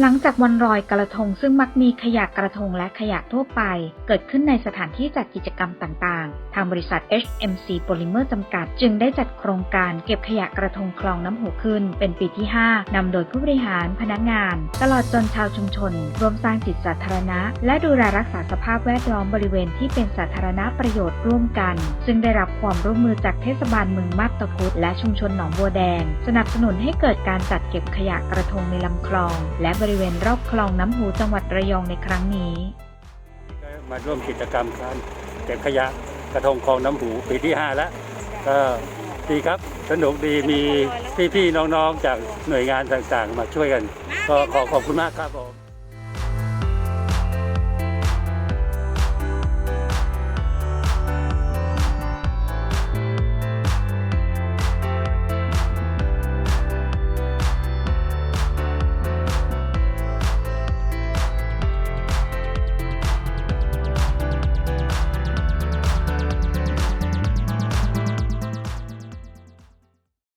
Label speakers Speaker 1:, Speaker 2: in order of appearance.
Speaker 1: หลังจากวันลอยกระทงซึ่งมักมีขยะกระทงและขยะทั่วไป เกิดขึ้นในสถานที่จัดกิจกรรมต่างๆ ทางบริษัท HMC Polymer จำกัด จึงได้จัดโครงการเก็บขยะกระทงคลองน้ำหูขึ้น เป็นปีที่ 5 นำโดยผู้บริหารพนักงาน ตลอดจนชาวชุมชน รวมสร้างจิตสาธารณะ และดูแลรักษาสภาพแวดล้อมบริเวณที่เป็นสาธารณประโยชน์ร่วมกัน ซึ่งได้รับความร่วมมือจากเทศบาลเมืองมาบตาพุธและชุมชนหนองบัวแดง สนับสนุนให้เกิดการจัดเก็บขยะกระทงในลำคลอง และริเวณรอบคลองน้ำหูจังหวัดระยองในครั้งนี้
Speaker 2: มาร่วมกิจกรรมการเก็บขยะกระทงคลองน้ำหูปีที่ 5 แล้วก็ดีครับสนุกดีมีพี่ๆน้องๆจากหน่วยงานต่างๆ มาช่วยกัน ก็ขอขอบคุณมากครับผม